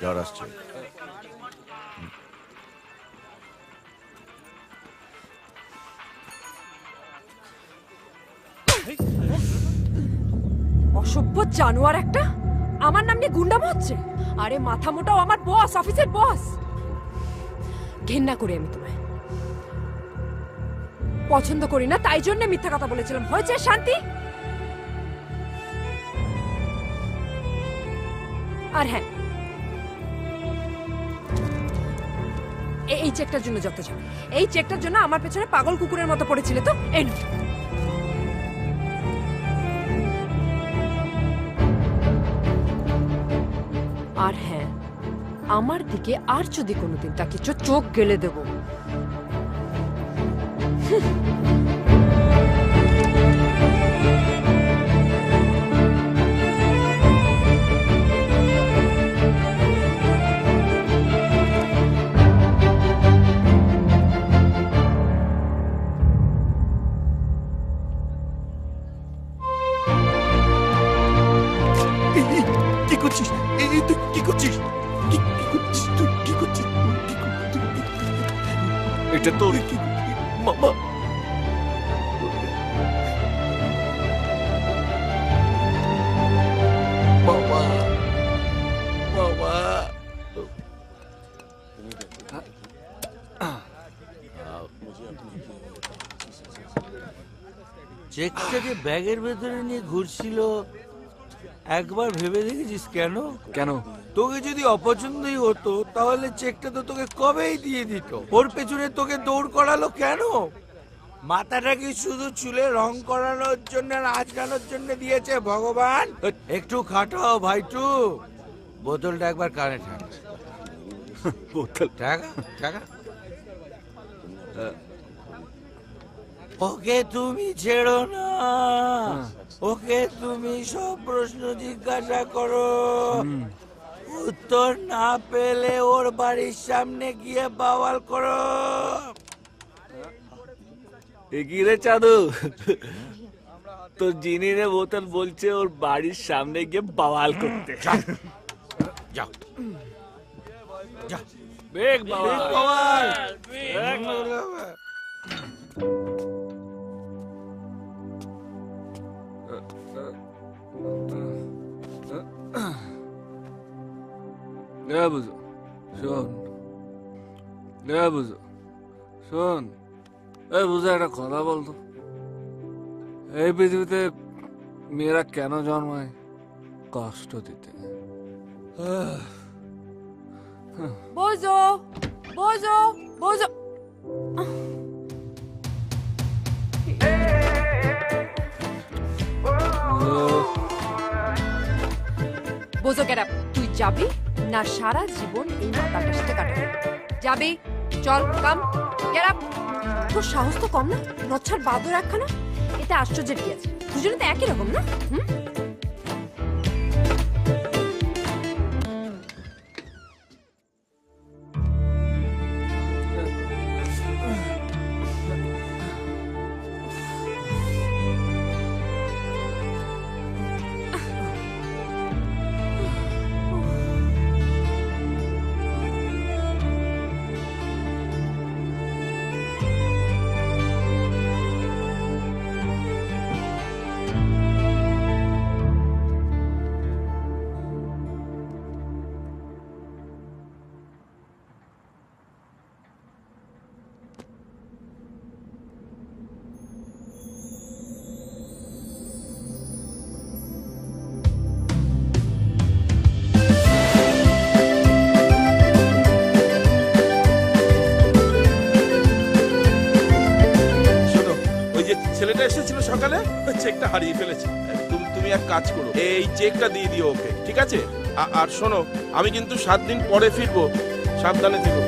জ্বর আসছে। অসভ্য জানোয়ার একটা? আমার নাম নিয়ে আরে মাথা মোটাও আমার বস অফিসের বস ঘেন্না করি আমি তোমায়। পছন্দ করি না, তাই জন্য মিথ্যা কথা বলেছিলাম। হয়েছে শান্তি? আর হ্যাঁ এই চেকটার জন্য যত যাবে এই চেকটার জন্য আমার পেছনে পাগল কুকুরের মতো পড়েছিলে তো? এই। আর হ্যাঁ আমার দিকে আর যদি কোনোদিন তাকে চোখ গেলে দেব। চেকটাকে ব্যাগের ভেতরে নিয়ে ঘুরছিল। একবার ভেবে দেখেছিস কেন? কেন? তোকে যদি অপছন্দই হতো তাহলে চেকটা তো তোকে কবেই দিয়ে দিত? ওর পেছনে তোকে দৌড় করালো কেন? মাথাটা কি শুধু চুলে রং করানোর জন্য আর আঁচড়ানোর জন্য দিয়েছে ভগবান? একটু খাটাও ভাইটু। বোতলটা একবার কানে থাক বোতল। টাকা টাকা ওকে তুমি ছেড়ো না। ওকে তুমি সব প্রশ্ন জিজ্ঞাসা করো। উত্তর না পেলে ওর বাড়ির সামনে গিয়ে বাওয়াল করো। এগিয়ে রে চাঁদু? তোর জিনিরে বোতল বলছে ওর বাড়ির সামনে গিয়ে বাওয়াল করতে। যাও। যা। বেগ বাওয়াল। নে বুঝো শোন নে বুঝো শোন এই বুঝো একটা কথা বলতো এই পৃথিবীতে মেয়েরা কেন জন্মায় কষ্ট দিতে বোঝো বোঝো বোঝো বোঝো গেরাপ তুই যাবি না সারা জীবন এই মাতালটার সাথে কাটাবে। যাবি, চল, কাম গেরাপ তোর সাহস তো কম না, নচ্ছার বাদর একখানা। এটা আশ্চর্যের কি আছে? দুজনে তো একই রকম না? হুম? চেকটা হারিয়ে ফেলেছে। তুমি এক কাজ করো, এই চেকটা দিয়ে দিও ওকে, ঠিক আছে? আর শোনো, আমি কিন্তু সাত দিন পরে ফিরবো, সাবধানে থেকো।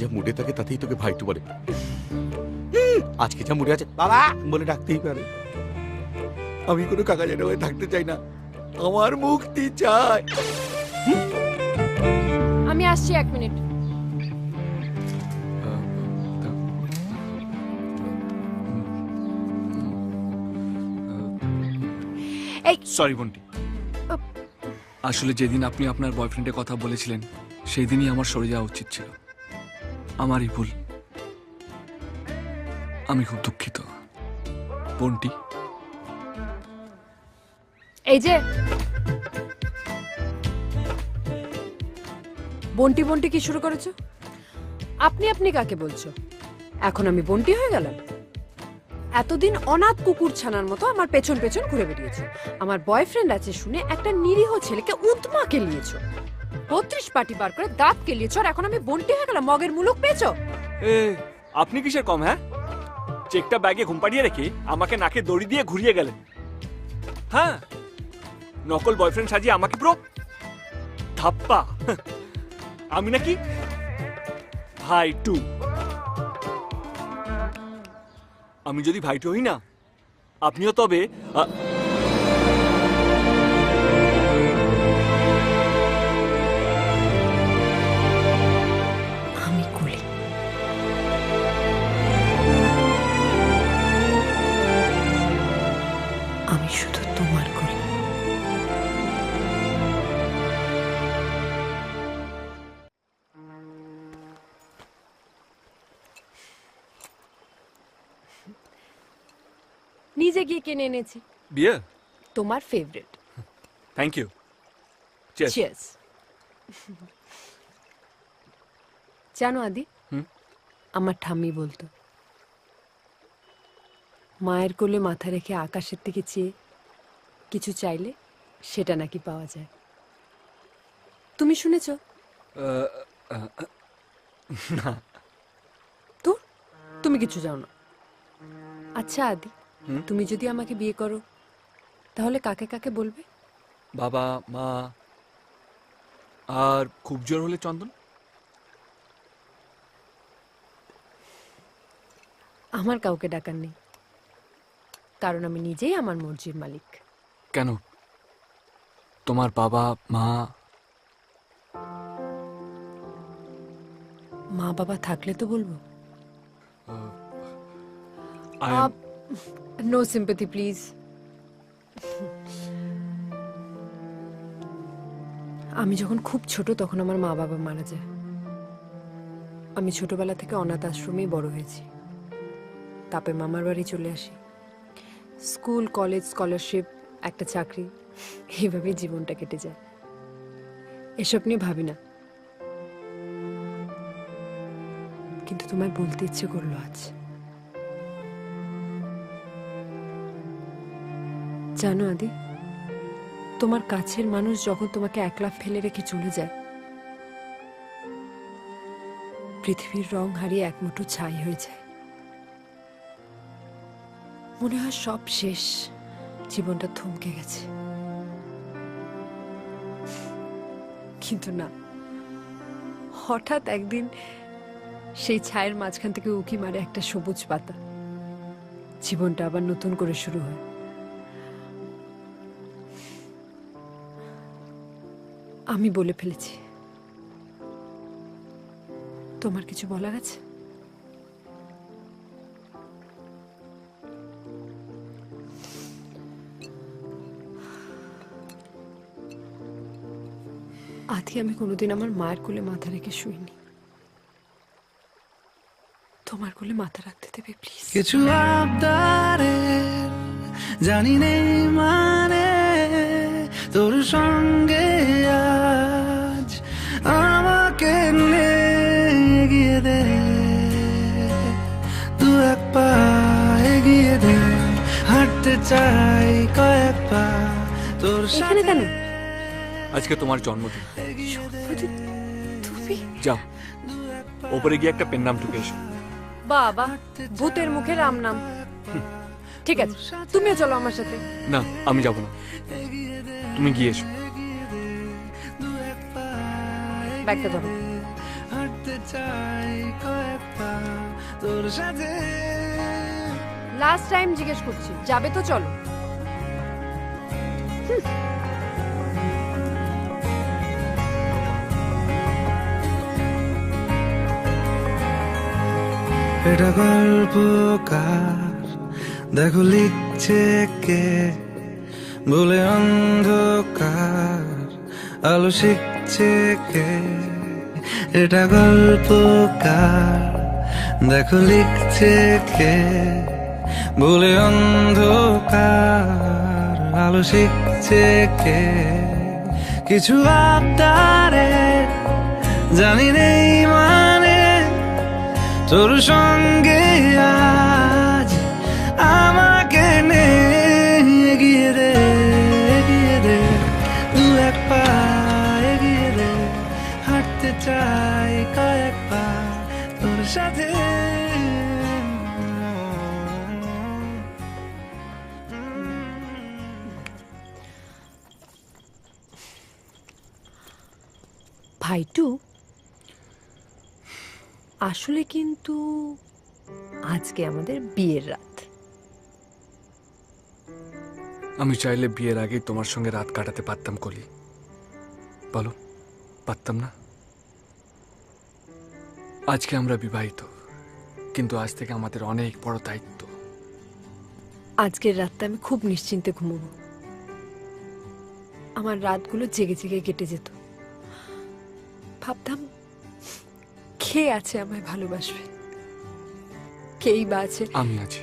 যা মুডে থাকে তাতেই তোকে ভাইটু বলে। আজকে যা মুডে আছে বাবা বলে ডাকতেই পারে। আমি কোনো কাকা যেন হয়ে থাকতে চাই না আমার মুক্তি চাই। আমি আসছি এক মিনিট। এই সরি বন্টি আসলে যেদিন আপনি আপনার বয়ফ্রেন্ডের কথা বলেছিলেন সেই দিনই আমার সরে যাওয়া উচিত ছিল। আমারই ভুল। আমি খুব দুঃখিত, বন্টি। এই যে। বন্টি বন্টি কি শুরু করেছ? আপনি আপনি কাকে বলছো? এখন আমি বন্টি হয়ে গেলাম। এতদিন অনাথ কুকুর ছানার মতো আমার পেছন পেছন ঘুরে বেরিয়েছো আমার বয়ফ্রেন্ড আছে শুনে একটা নিরীহ ছেলেকে উদ্মা কেলিয়েছো বত্রিশ পার্টি বার করে দাঁত কেলিয়েছো আর এখন আমি বন্টি হয়ে গেলাম, মগের মুলুক পেয়েছ? এ, আপনি কিসের কম হ্যাঁ? চেকটা ব্যাগে ঘুম পাড়িয়ে রেখে আমাকে নাকে দড়ি দিয়ে ঘুরিয়ে গেলেন। হ্যাঁ? নকল বয়ফ্রেন্ড সাজিয়ে আমাকে পুরো ধাপ্পা। আমি নাকি? ভাই টু। আমি যদি ভাই টু হই না, আপনিও তবে গিয়ে কিনে এনেছি। বিয়ে? তোমার ফেভারিট থ্যাংক ইউ. চিয়ার্স জানো আদি? আমার ঠাম্মি বলতো মায়ের কোলে মাথা রেখে আকাশের দিকে চেয়ে কিছু চাইলে সেটা নাকি পাওয়া যায়। তুমি শুনেছ? তো তুমি কিছু জানো না। আচ্ছা আদি? তুমি যদি আমাকে বিয়ে করো তাহলে কাকে কাকে বলবে? বাবা মা আর খুব জোর হলে চন্দন? আমার কাউকে ডাকার নেই কারণ আমি নিজেই আমার মর্জির মালিক। কেন? তোমার বাবা মা? মা বাবা থাকলে তো বলব। I নো সিম্পথি প্লিজ আমি যখন খুব ছোট, তখন আমার মা বাবা মারা যায়। আমি ছোটবেলা থেকে অনাথ আশ্রমেই বড় হয়েছি। তারপর মামার বাড়ি চলে আসি। স্কুল, কলেজ, স্কলারশিপ, একটা চাকরি, এইভাবেই জীবনটা কেটে যায়। এসব নিয়ে ভাবি না। কিন্তু তোমায় বলতে ইচ্ছে করল আজ। জানো আদি, তোমার কাছের মানুষ যখন তোমাকে একলা ফেলে রেখে চলে যায়, পৃথিবীর রং হারিয়ে এক মুঠো ছাই হয়ে যায়। মনে হয় সব শেষ, জীবনটা থমকে গেছে। কিন্তু না, হঠাৎ একদিন সেই ছায়ের মাঝখান থেকে উকি মারে একটা সবুজ পাতা। জীবনটা আবার নতুন করে শুরু হয়। আমি বলে ফেলেছি। তোমার কিছু বলার আছে? আদি আমি কোনোদিন আমার মায়ের কোলে মাথা রেখে শুইনি। তোমার কোলে মাথা রাখতে দেবে প্লিজ কিছু জানি নেই মানে তোর সঙ্গে চাই কয়েক তোর এখানে কেন? আজকে তোমার জন্মদিন। তুমি? যাও। ওপরে গিয়ে একটা পেন নাম ঢুকে এসো। বাবা ভূতের মুখে রাম নাম। ঠিক আছে তুমিও চলো আমার সাথে। না আমি যাব না। তুমি গিয়ে এসো। ব্যাগটা ধরো হাঁটতে চাই কয়েক পা তোর সাথে। লাস্ট টাইম জিজ্ঞেস করছি, যাবে তো চলো। এটা গল্পকার দেখো লিখছে কে? বলে অন্ধকার। আলো শিখছে কে? এটা গল্পকার দেখো লিখছে কে? বলে অন্ধকার আলো শিখছে কে? কিছু আবদারে জানি নেই মানে। তোর সঙ্গে আজ আমাকে এগিয়ে দে এগিয়ে দে। দু এক পা এগিয়ে দে, হাঁটতে চাই। ভাইটু আসলে কিন্তু আজকে আমাদের বিয়ের রাত। আমি চাইলে বিয়ের আগেই তোমার সঙ্গে রাত কাটাতে পারতাম কলি। বলো পারতাম না? আজকে আমরা বিবাহিত কিন্তু আজ থেকে আমাদের অনেক বড় দায়িত্ব। আজকের রাতটা আমি খুব নিশ্চিন্তে ঘুমোবো। আমার রাতগুলো জেগে জেগে কেটে যেত। ভাবতাম কে আছে আমায় ভালোবাসবে? কেই বা আছে? আমি আছি।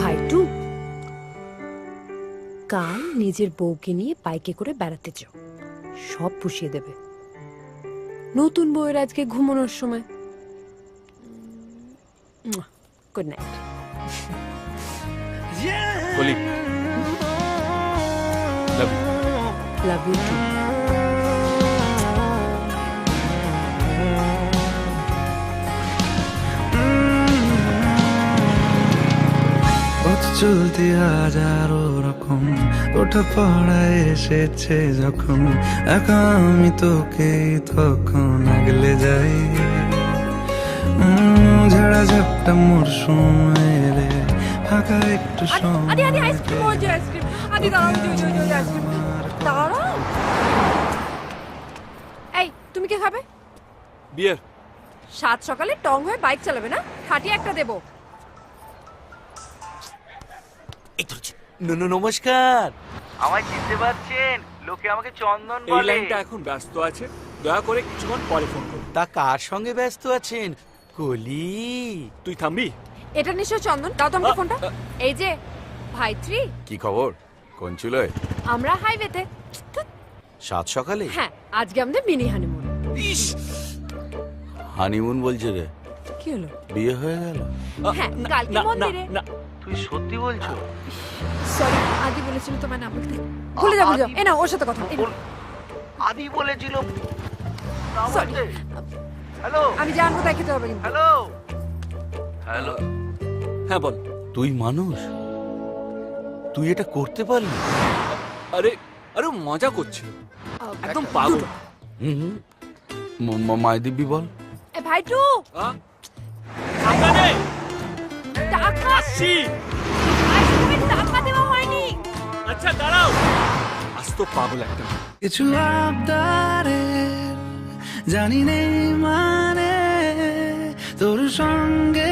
ভাইটু কাল নিজের বউকে নিয়ে বাইকে করে বেড়াতে যাও। সব পুষিয়ে দেবে। নতুন বইয়ের আজকে ঘুমানোর সময়। Good night love you love you চলতে হাজারো রকম ওঠা পড়ায় এসেছে যখন। একা আমি তোকে তখন আগলে যাই। ঝাড়া ঝাপটা মোর সময় এলে ফাঁকা একটু সময় এই তুমি কি খাবে? বিয়ের। সাত সকালে টং হয়ে বাইক চালাবে না? খাটিয়ে একটা দেবো। এই নমস্কার। আমায় চিনতে পারছেন? লোকে আমাকে চন্দন এই বলে। লাইনটা এখন ব্যস্ত আছে। দয়া করে কিছুক্ষণ পরে ফোন করুন। তা কার সঙ্গে ব্যস্ত আছেন? কলি। তুই থামবি? এটা নিশ্চয় চন্দন। দাও তো আমাকে ফোনটা। এই যে ভাই থ্রি কি খবর? কোন চুলোয়? আমরা হাইওয়েতে। সাত সকালে? হ্যাঁ আজকে আমাদের মিনি হানিমুন। হানিমুন বলছে রে। কি হলো? বিয়ে হয়ে গেল? হ্যাঁ কালকে না, না, মন্দিরে। না। তুই সত্যি বলছো? সরি আদি বলেছিল তোমার নাম বলতে ভুলে যাব যাও এ না ওর সাথে কথা আদি বলেছিল। সরি। হ্যালো। আমি জানব তাই খেতে হবে কিন্তু। হ্যালো। হ্যালো। হ্যাঁ বল। তুই মানুষ? তুই এটা করতে পারলি? আরে আরে মজা করছিল। একদম পাগল। হুম হুম। ম- ম- বল। এ ভাইটু! আ? টাকা আসছি। আইসক্রিমের টাকা দেওয়া হয়নি। আচ্ছা দাঁড়াও। আস্ত পাগল একটা কিছু আবদারে জানি নেই মানে তোর সঙ্গে